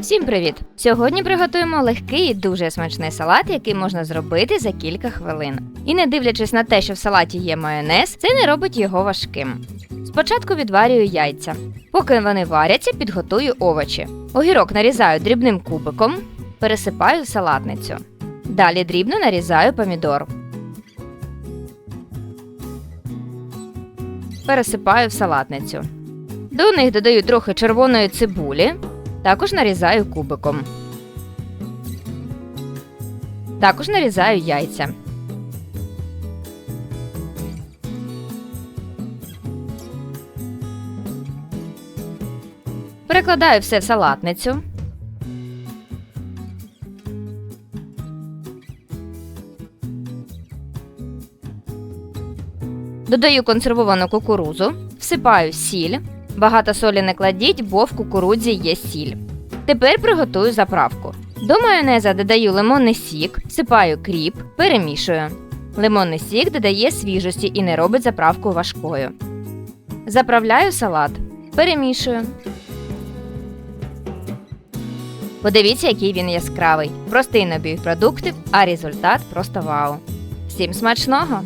Всім привіт! Сьогодні приготуємо легкий і дуже смачний салат, який можна зробити за кілька хвилин. І не дивлячись на те, що в салаті є майонез, це не робить його важким. Спочатку відварюю яйця. Поки вони варяться, підготую овочі. Огірок нарізаю дрібним кубиком, пересипаю в салатницю. Далі дрібно нарізаю помідор. Пересипаю в салатницю. До них додаю трохи червоної цибулі, також нарізаю кубиком. Також нарізаю яйця. Перекладаю все в салатницю. Додаю консервовану кукурузу, всипаю сіль. Багато солі не кладіть, бо в кукурудзі є сіль. Тепер приготую заправку. До майонеза додаю лимонний сік, всипаю кріп, перемішую. Лимонний сік додає свіжості і не робить заправку важкою. Заправляю салат, перемішую. Подивіться, який він яскравий. Простий набір продуктів, а результат просто вау. Всім смачного!